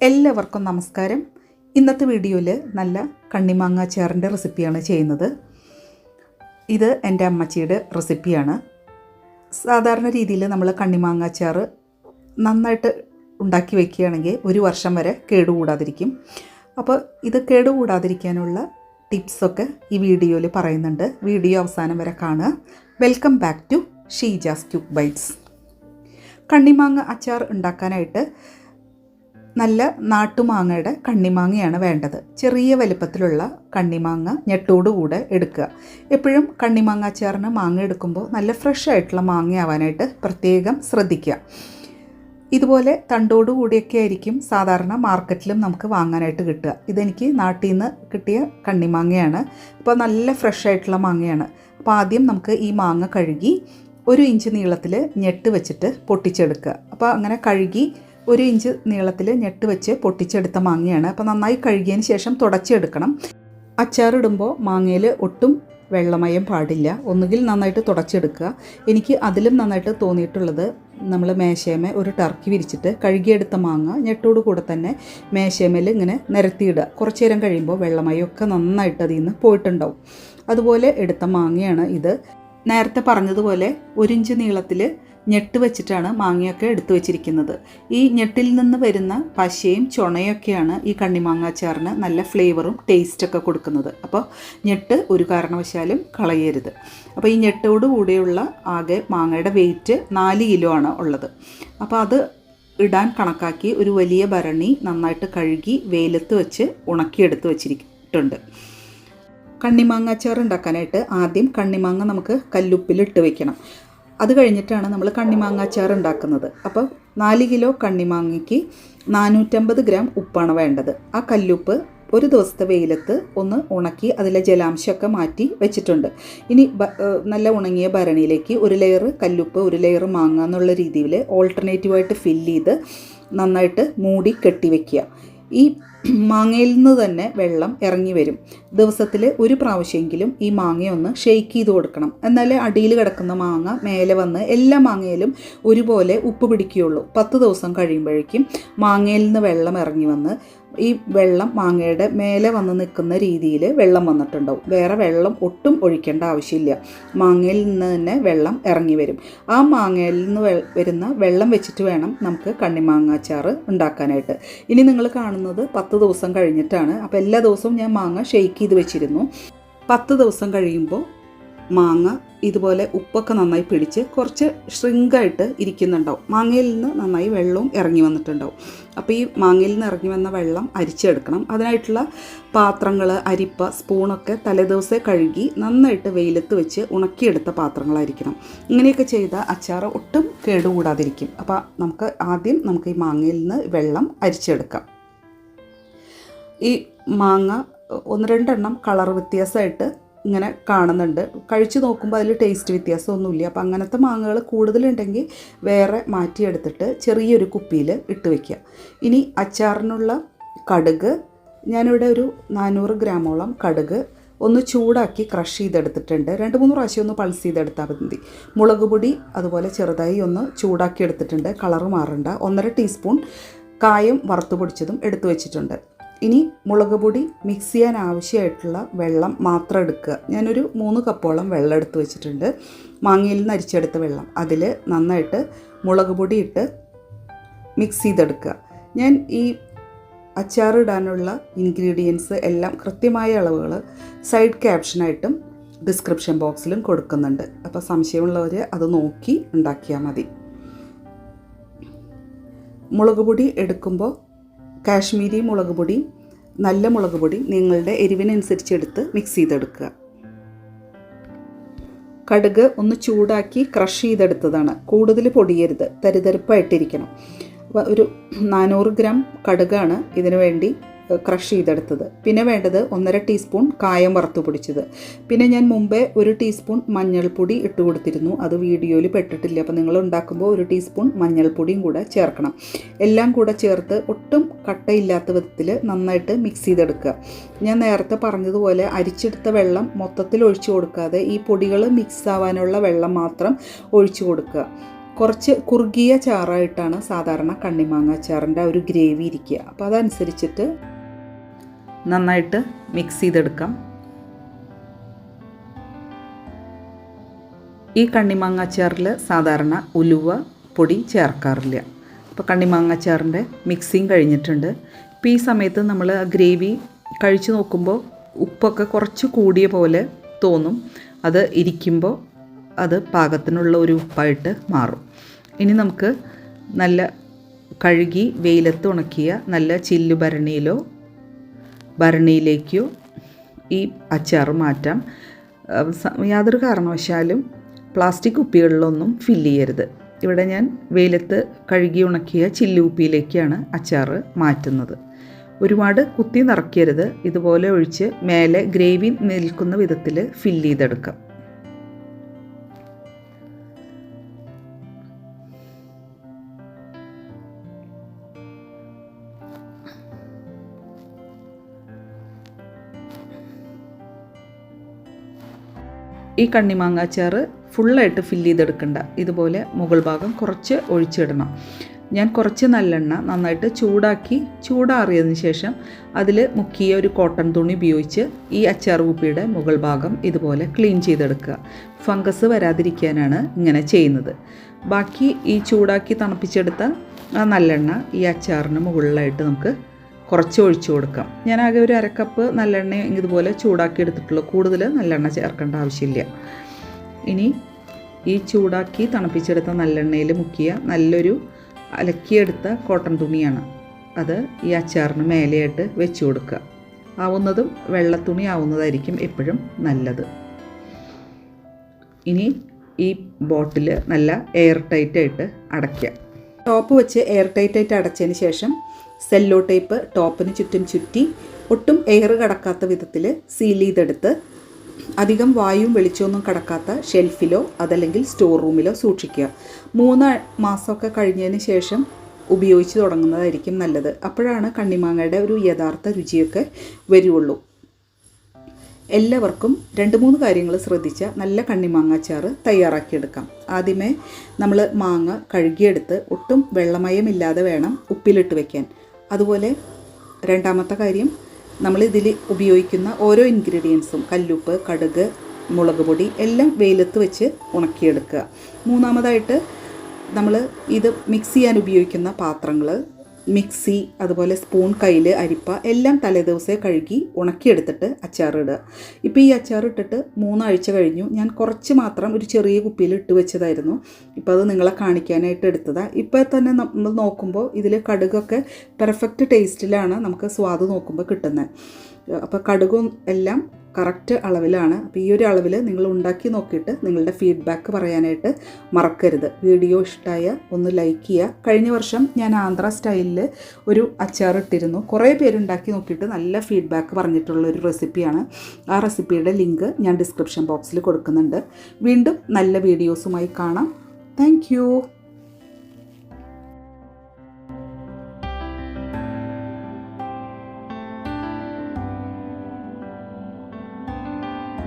എല്ലാവർക്കും നമസ്കാരം. ഇന്നത്തെ വീഡിയോയിൽ നല്ല കണ്ണിമാങ്ങ ചേറിന്റെ റെസിപ്പിയാണ് ചെയ്യുന്നത്. ഇത് എന്റെ അമ്മച്ചിയുടെ റെസിപ്പിയാണ്. സാധാരണ രീതിയിൽ നമ്മൾ കണ്ണിമാങ്ങ അച്ചാർ നന്നായിട്ട് ഉണ്ടാക്കി വയ്ക്കുകയാണെങ്കിൽ ഒരു വർഷം വരെ കേടുകൂടാതിരിക്കും. അപ്പോൾ ഇത് കേടുകൂടാതിരിക്കാനുള്ള ടിപ്സൊക്കെ ഈ വീഡിയോയിൽ പറയുന്നുണ്ട്. വീഡിയോ അവസാനം വരെ കാണുക. Welcome back to Sheeja's quick bites. കണ്ണിമാങ്ങ അച്ചാർ ഉണ്ടാക്കാനായിട്ട് നല്ല നാട്ടുമാങ്ങയുടെ കണ്ണിമാങ്ങയാണ് വേണ്ടത്. ചെറിയ വലിപ്പത്തിലുള്ള കണ്ണിമാങ്ങ ഞെട്ടോടുകൂടെ എടുക്കുക. എപ്പോഴും കണ്ണിമാങ്ങ ചേർന്ന് മാങ്ങ എടുക്കുമ്പോൾ നല്ല ഫ്രഷ് ആയിട്ടുള്ള മാങ്ങയാവാനായിട്ട് പ്രത്യേകം ശ്രദ്ധിക്കുക. ഇതുപോലെ തണ്ടോടു കൂടിയൊക്കെ ആയിരിക്കും സാധാരണ മാർക്കറ്റിലും നമുക്ക് വാങ്ങാനായിട്ട് കിട്ടുക. ഇതെനിക്ക് നാട്ടിൽ നിന്ന് കിട്ടിയ കണ്ണിമാങ്ങയാണ്. അപ്പോൾ നല്ല ഫ്രഷ് ആയിട്ടുള്ള മാങ്ങയാണ്. അപ്പോൾ ആദ്യം നമുക്ക് ഈ മാങ്ങ കഴുകി ഒരു ഇഞ്ച് നീളത്തിൽ ഞെട്ട് വെച്ചിട്ട് പൊട്ടിച്ചെടുക്കുക. അപ്പോൾ അങ്ങനെ കഴുകി ഒരു ഇഞ്ച് നീളത്തിൽ ഞെട്ട് വെച്ച് പൊട്ടിച്ചെടുത്ത മാങ്ങയാണ്. അപ്പോൾ നന്നായി കഴുകിയതിന് ശേഷം തുടച്ചെടുക്കണം. അച്ചാറിടുമ്പോൾ മാങ്ങയിൽ ഒട്ടും വെള്ളമയം പാടില്ല. ഒന്നുകിൽ നന്നായിട്ട് തുടച്ചെടുക്കുക. എനിക്ക് അതിലും നന്നായിട്ട് തോന്നിയിട്ടുള്ളത് നമ്മൾ മേശയമേ ഒരു ടർക്കി വിരിച്ചിട്ട് കഴുകിയെടുത്ത മാങ്ങ ഞെട്ടോട് കൂടെ തന്നെ മേശയമേൽ ഇങ്ങനെ നിരത്തിയിടുക. കുറച്ചു നേരം കഴിയുമ്പോൾ വെള്ളമയമൊക്കെ നന്നായിട്ട് അതിൽ നിന്ന് പോയിട്ടുണ്ടാവും. അതുപോലെ എടുത്ത മാങ്ങയാണ് ഇത്. നേരത്തെ പറഞ്ഞതുപോലെ ഒരു ഇഞ്ച് നീളത്തിൽ ഞെട്ട് വെച്ചിട്ടാണ് മാങ്ങയൊക്കെ എടുത്തു വെച്ചിരിക്കുന്നത്. ഈ ഞെട്ടിൽ നിന്ന് വരുന്ന പശയും ചുണയൊക്കെയാണ് ഈ കണ്ണിമാങ്ങാച്ചാറിന് നല്ല ഫ്ലേവറും ടേസ്റ്റൊക്കെ കൊടുക്കുന്നത്. അപ്പോൾ ഞെട്ട് ഒരു കാരണവശാലും കളയരുത്. അപ്പോൾ ഈ ഞെട്ടോട് കൂടെയുള്ള ആകെ മാങ്ങയുടെ വെയിറ്റ് നാല് കിലോ ആണ് ഉള്ളത്. അപ്പോൾ അത് ഇടാൻ കണക്കാക്കി ഒരു വലിയ ഭരണി നന്നായിട്ട് കഴുകി വെയിലത്ത് വെച്ച് ഉണക്കിയെടുത്ത് വെച്ചിരിക്കുന്നുണ്ട്. കണ്ണിമാങ്ങ അച്ചാർ ഉണ്ടാക്കാനായിട്ട് ആദ്യം കണ്ണിമാങ്ങ നമുക്ക് കല്ലുപ്പിലിട്ട് വെക്കണം. അത് കഴിഞ്ഞിട്ടാണ് നമ്മൾ കണ്ണിമാങ്ങ അച്ചാർ ഉണ്ടാക്കുന്നത്. അപ്പോൾ നാല് കിലോ കണ്ണിമാങ്ങയ്ക്ക് നാനൂറ്റമ്പത് ഗ്രാം ഉപ്പാണ് വേണ്ടത്. ആ കല്ലുപ്പ് ഒരു ദിവസത്തെ വെയിലത്ത് ഒന്ന് ഉണക്കി അതിലെ ജലാംശമൊക്കെ മാറ്റി വെച്ചിട്ടുണ്ട്. ഇനി നല്ല ഉണങ്ങിയ ഭരണിയിലേക്ക് ഒരു ലെയർ കല്ലുപ്പ് ഒരു ലെയർ മാങ്ങ എന്നുള്ള രീതിയിൽ ഓൾട്ടർനേറ്റീവായിട്ട് ഫില്ല് ചെയ്ത് നന്നായിട്ട് മൂടി കെട്ടി വെക്കുക. ഈ മാങ്ങയിൽ നിന്ന് തന്നെ വെള്ളം ഇറങ്ങി വരും. ദിവസത്തിൽ ഒരു പ്രാവശ്യമെങ്കിലും ഈ മാങ്ങയൊന്ന് ഷെയ്ക്ക് ചെയ്ത് കൊടുക്കണം. എന്നാലേ അടിയിൽ കിടക്കുന്ന മാങ്ങ മേലെ വന്ന് എല്ലാ മാങ്ങയിലും ഒരുപോലെ ഉപ്പ് പിടിക്കുകയുള്ളൂ. പത്ത് ദിവസം കഴിയുമ്പോഴേക്കും മാങ്ങയിൽ നിന്ന് വെള്ളം ഇറങ്ങി വന്ന് ഈ വെള്ളം മാങ്ങയുടെ മേലെ വന്ന് നിൽക്കുന്ന രീതിയിൽ വെള്ളം വന്നിട്ടുണ്ടാവും. വേറെ വെള്ളം ഒട്ടും ഒഴിക്കേണ്ട ആവശ്യമില്ല. മാങ്ങയിൽ നിന്ന് തന്നെ വെള്ളം ഇറങ്ങി വരും. ആ മാങ്ങയിൽ നിന്ന് വരുന്ന വെള്ളം വെച്ചിട്ട് വേണം നമുക്ക് കണ്ണിമാങ്ങ അച്ചാർ ഉണ്ടാക്കാനായിട്ട്. ഇനി നിങ്ങൾ കാണുന്നത് പത്ത് ദിവസം കഴിഞ്ഞിട്ടാണ്. അപ്പോൾ എല്ലാ ദിവസവും ഞാൻ മാങ്ങ ഷെയ്ക്ക് ചെയ്ത് വെച്ചിരുന്നു. പത്ത് ദിവസം കഴിയുമ്പോൾ മാങ്ങ ഇതുപോലെ ഉപ്പൊക്കെ നന്നായി പിടിച്ച് കുറച്ച് ഷ്രിങ്കായിട്ട് ഇരിക്കുന്നുണ്ടാവും. മാങ്ങയിൽ നിന്ന് നന്നായി വെള്ളവും ഇറങ്ങി വന്നിട്ടുണ്ടാവും. അപ്പോൾ ഈ മാങ്ങയിൽ നിന്ന് ഇറങ്ങി വന്ന വെള്ളം അരിച്ചെടുക്കണം. അതിനായിട്ടുള്ള പാത്രങ്ങൾ അരിപ്പ സ്പൂണൊക്കെ തലേദിവസം കഴുകി നന്നായിട്ട് വെയിലത്ത് വെച്ച് ഉണക്കിയെടുത്ത പാത്രങ്ങളായിരിക്കണം. ഇങ്ങനെയൊക്കെ ചെയ്ത അച്ചാർ ഒട്ടും കേടുകൂടാതിരിക്കും. അപ്പോൾ നമുക്ക് ആദ്യം നമുക്ക് ഈ മാങ്ങയിൽ നിന്ന് വെള്ളം അരിച്ചെടുക്കാം. ഈ മാങ്ങ ഒന്ന് രണ്ടെണ്ണം കളർ വ്യത്യാസമായിട്ട് ഇങ്ങനെ കാണുന്നുണ്ട്. കഴിച്ച് നോക്കുമ്പോൾ അതിൽ ടേസ്റ്റ് വ്യത്യാസമൊന്നുമില്ല. അപ്പോൾ അങ്ങനത്തെ മാങ്ങകൾ കൂടുതലുണ്ടെങ്കിൽ വേറെ മാറ്റിയെടുത്തിട്ട് ചെറിയൊരു കുപ്പിയിൽ ഇട്ട് വയ്ക്കുക ഇനി അച്ചാറിനുള്ള കടുക് ഞാനിവിടെ ഒരു നാനൂറ് ഗ്രാമോളം കടുക് ഒന്ന് ചൂടാക്കി ക്രഷ് ചെയ്തെടുത്തിട്ടുണ്ട്. രണ്ട് മൂന്ന് പ്രാവശ്യം ഒന്ന് പൾസ് ചെയ്തെടുത്താൽ മതി. മുളക് പൊടി അതുപോലെ ചെറുതായി ഒന്ന് ചൂടാക്കി എടുത്തിട്ടുണ്ട്. കളർ മാറണ്ട. ഒന്നര ടീസ്പൂൺ കായം വറുത്ത് പൊടിച്ചതും എടുത്തു വെച്ചിട്ടുണ്ട്. ഇനി മുളക് പൊടി മിക്സ് ചെയ്യാൻ ആവശ്യമായിട്ടുള്ള വെള്ളം മാത്രം എടുക്കുക. ഞാനൊരു മൂന്ന് കപ്പോളം വെള്ളം എടുത്ത് വെച്ചിട്ടുണ്ട്. മാങ്ങയിൽ നിന്ന് അരിച്ചെടുത്ത വെള്ളം. അതിൽ നന്നായിട്ട് മുളക് പൊടി ഇട്ട് മിക്സ് ചെയ്തെടുക്കുക. ഞാൻ ഈ അച്ചാറിടാനുള്ള ഇൻഗ്രീഡിയൻസ് എല്ലാം കൃത്യമായ അളവുകൾ സൈഡ് ക്യാപ്ഷനായിട്ടും ഡിസ്ക്രിപ്ഷൻ ബോക്സിലും കൊടുക്കുന്നുണ്ട്. അപ്പോൾ സംശയമുള്ളവർ അത് നോക്കി ഉണ്ടാക്കിയാൽ മതി. മുളക് പൊടി എടുക്കുമ്പോൾ കാശ്മീരി മുളക് പൊടിയും നല്ല മുളക് പൊടി നിങ്ങളുടെ എരിവിനനുസരിച്ച് എടുത്ത് മിക്സ് ചെയ്തെടുക്കുക. കടുക് ഒന്ന് ചൂടാക്കി ക്രഷ് ചെയ്തെടുത്തതാണ്. കൂടുതൽ പൊടിയരുത്. തരിതരിപ്പായിട്ടിരിക്കണം. ഒരു നാനൂറ് ഗ്രാം കടുകാണ് ഇതിനു വേണ്ടി ക്രഷ് ചെയ്തെടുത്തത്. പിന്നെ വേണ്ടത് ഒന്നര ടീസ്പൂൺ കായം വറുത്ത് പൊടിച്ചത്. പിന്നെ ഞാൻ മുമ്പേ ഒരു ടീസ്പൂൺ മഞ്ഞൾപ്പൊടി ഇട്ട് കൊടുത്തിരുന്നു. അത് വീഡിയോയിൽ പെട്ടിട്ടില്ല. അപ്പോൾ നിങ്ങൾ ഉണ്ടാക്കുമ്പോൾ ഒരു ടീസ്പൂൺ മഞ്ഞൾപ്പൊടിയും കൂടെ ചേർക്കണം. എല്ലാം കൂടെ ചേർത്ത് ഒട്ടും കട്ടയില്ലാത്ത വിധത്തിൽ നന്നായിട്ട് മിക്സ് ചെയ്തെടുക്കുക. ഞാൻ നേരത്തെ പറഞ്ഞതുപോലെ അരിച്ചെടുത്ത വെള്ളം മൊത്തത്തിൽ ഒഴിച്ചു കൊടുക്കാതെ ഈ പൊടികൾ മിക്സ് ആവാനുള്ള വെള്ളം മാത്രം ഒഴിച്ചു കൊടുക്കുക. കുറച്ച് കുറുകിയ ചാറായിട്ടാണ് സാധാരണ കണ്ണിമാങ്ങ ചാറിന്റെ ഒരു ഗ്രേവി ഇരിക്കുക. അപ്പോൾ അതനുസരിച്ചിട്ട് നന്നായിട്ട് മിക്സ് ചെയ്തെടുക്കാം. ഈ കണ്ണിമാങ്ങ അച്ചാറിൽ സാധാരണ ഉലുവ പൊടി ചേർക്കാറില്ല. അപ്പോൾ കണ്ണിമാങ്ങ അച്ചാറിന്റെ മിക്സിങ് കഴിഞ്ഞിട്ടുണ്ട്. ഇപ്പോൾ ഈ സമയത്ത് നമ്മൾ ഗ്രേവി കഴിച്ചു നോക്കുമ്പോൾ ഉപ്പൊക്കെ കുറച്ച് കൂടിയ പോലെ തോന്നും. അത് ഇരിക്കുമ്പോൾ അത് പാകത്തിനുള്ള ഒരു ഉപ്പായിട്ട് മാറും. ഇനി നമുക്ക് നല്ല കഴുകി വെയിലത്ത് ഉണക്കിയ നല്ല ചില്ലു ഭരണിയിലോ ഭരണിയിലേക്കോ ഈ അച്ചാർ മാറ്റാം. യാതൊരു കാരണവശാലും പ്ലാസ്റ്റിക് കുപ്പികളിലൊന്നും ഫില്ല് ചെയ്യരുത്. ഇവിടെ ഞാൻ വെയിലത്ത് കഴുകി ഉണക്കിയ ചില്ലു കുപ്പിയിലേക്കാണ് അച്ചാർ മാറ്റുന്നത്. ഒരുപാട് കുത്തി നിറയ്ക്കരുത്. ഇതുപോലെ ഒഴിച്ച് മേലെ ഗ്രേവി നിൽക്കുന്ന വിധത്തിൽ ഫില്ല് ചെയ്തെടുക്കാം. ഈ കണ്ണിമാങ്ങ അച്ചാറ് ഫുള്ളായിട്ട് ഫില്ല് ചെയ്തെടുക്കണ്ട. ഇതുപോലെ മുകൾ ഭാഗം കുറച്ച് ഒഴിച്ചിടണം. ഞാൻ കുറച്ച് നല്ലെണ്ണ നന്നായിട്ട് ചൂടാക്കി ചൂടാറിയതിന് ശേഷം അതിൽ മുക്കിയ ഒരു കോട്ടൺ തുണി ഉപയോഗിച്ച് ഈ അച്ചാർ കുപ്പിയുടെ മുകൾ ഭാഗം ഇതുപോലെ ക്ലീൻ ചെയ്തെടുക്കുക. ഫംഗസ് വരാതിരിക്കാനാണ് ഇങ്ങനെ ചെയ്യുന്നത്. ബാക്കി ഈ ചൂടാക്കി തണുപ്പിച്ചെടുത്ത ആ നല്ലെണ്ണ ഈ അച്ചാറിന് മുകളിലായിട്ട് നമുക്ക് കുറച്ച് ഒഴിച്ചു കൊടുക്കാം. ഞാൻ ആകെ ഒരു അരക്കപ്പ് നല്ലെണ്ണ ഇതുപോലെ ചൂടാക്കി എടുത്തിട്ടുള്ളൂ. കൂടുതൽ നല്ലെണ്ണ ചേർക്കേണ്ട ആവശ്യമില്ല. ഇനി ഈ ചൂടാക്കി തണുപ്പിച്ചെടുത്ത നല്ലെണ്ണയിൽ മുക്കിയ നല്ലൊരു അലക്കിയെടുത്ത കോട്ടൺ തുണിയാണ്. അത് ഈ അച്ചാറിന് മേലെയായിട്ട് വെച്ച് കൊടുക്കുക. ആവുന്നതും വെള്ളത്തുണി ആവുന്നതായിരിക്കും എപ്പോഴും നല്ലത്. ഇനി ഈ ബോട്ടിൽ നല്ല എയർ ടൈറ്റായിട്ട് അടയ്ക്കുക. ടോപ്പ് വെച്ച് എയർ ടൈറ്റ് ആയിട്ട് അടച്ചതിന് ശേഷം സെല്ലോ ടേപ്പ് ടോപ്പിന് ചുറ്റും ചുറ്റി ഒട്ടും എയർ കടക്കാത്ത വിധത്തിൽ സീൽ ചെയ്തെടുത്ത് അധികം വായുവും വെളിച്ചമൊന്നും കടക്കാത്ത ഷെൽഫിലോ അതല്ലെങ്കിൽ സ്റ്റോർ റൂമിലോ സൂക്ഷിക്കുക. മൂന്ന് മാസമൊക്കെ കഴിഞ്ഞതിന് ശേഷം ഉപയോഗിച്ച് തുടങ്ങുന്നതായിരിക്കും നല്ലത്. അപ്പോഴാണ് കണ്ണിമാങ്ങയുടെ ഒരു യഥാർത്ഥ രുചിയൊക്കെ വരുള്ളൂ. എല്ലാവർക്കും രണ്ട് മൂന്ന് കാര്യങ്ങൾ ശ്രദ്ധിച്ച നല്ല കണ്ണിമാങ്ങ അച്ചാറ് തയ്യാറാക്കിയെടുക്കാം. ആദ്യമേ നമ്മൾ മാങ്ങ കഴുകിയെടുത്ത് ഒട്ടും വെള്ളമയമില്ലാതെ വേണം ഉപ്പിലിട്ട് വയ്ക്കാൻ അതുപോലെ രണ്ടാമത്തെ കാര്യം നമ്മൾ ഉപയോഗിക്കുന്ന ഓരോ ഇൻഗ്രീഡിയൻസും കല്ലുപ്പ് കടുക് മുളക് പൊടി എല്ലാം വെയിലത്ത് വെച്ച് ഉണക്കിയെടുക്കുക. മൂന്നാമതായിട്ട് നമ്മൾ ഇത് മിക്സ് ചെയ്യാൻ ഉപയോഗിക്കുന്ന പാത്രങ്ങൾ മിക്സി അതുപോലെ സ്പൂൺ കയ്യിൽ അരിപ്പ എല്ലാം തലേദിവസേ കഴുകി ഉണക്കിയെടുത്തിട്ട് അച്ചാറിടുക. ഇപ്പോൾ ഈ അച്ചാർ ഇട്ടിട്ട് മൂന്നാഴ്ച കഴിഞ്ഞു. ഞാൻ കുറച്ച് മാത്രം ഒരു ചെറിയ കുപ്പിയിൽ ഇട്ട് വെച്ചതായിരുന്നു. ഇപ്പോൾ അത് നിങ്ങളെ കാണിക്കാനായിട്ട് എടുത്തതാണ് ഇപ്പോൾ തന്നെ നമ്മൾ നോക്കുമ്പോൾ ഇതിൽ കടുകൊക്കെ പെർഫെക്റ്റ് ടേസ്റ്റിലാണ് നമുക്ക് സ്വാദ് നോക്കുമ്പോൾ കിട്ടുന്നത് അപ്പോൾ കടുകും എല്ലാം കറക്റ്റ് അളവിലാണ്. അപ്പോൾ ഈ ഒരു അളവിൽ നിങ്ങൾ ഉണ്ടാക്കി നോക്കിയിട്ട് നിങ്ങളുടെ ഫീഡ്ബാക്ക് പറയാനായിട്ട് മറക്കരുത്. വീഡിയോ ഇഷ്ടമായ ഒന്ന് ലൈക്ക് ചെയ്യുക. കഴിഞ്ഞ വർഷം ഞാൻ ആന്ധ്ര സ്റ്റൈലിൽ ഒരു അച്ചാർ ഇട്ടിരുന്നു. കുറേ പേരുണ്ടാക്കി നോക്കിയിട്ട് നല്ല ഫീഡ്ബാക്ക് പറഞ്ഞിട്ടുള്ള ഒരു റെസിപ്പിയാണ്. ആ റെസിപ്പിയുടെ ലിങ്ക് ഞാൻ ഡിസ്ക്രിപ്ഷൻ ബോക്സിൽ കൊടുക്കുന്നുണ്ട്. വീണ്ടും നല്ല വീഡിയോസുമായി കാണാം. താങ്ക്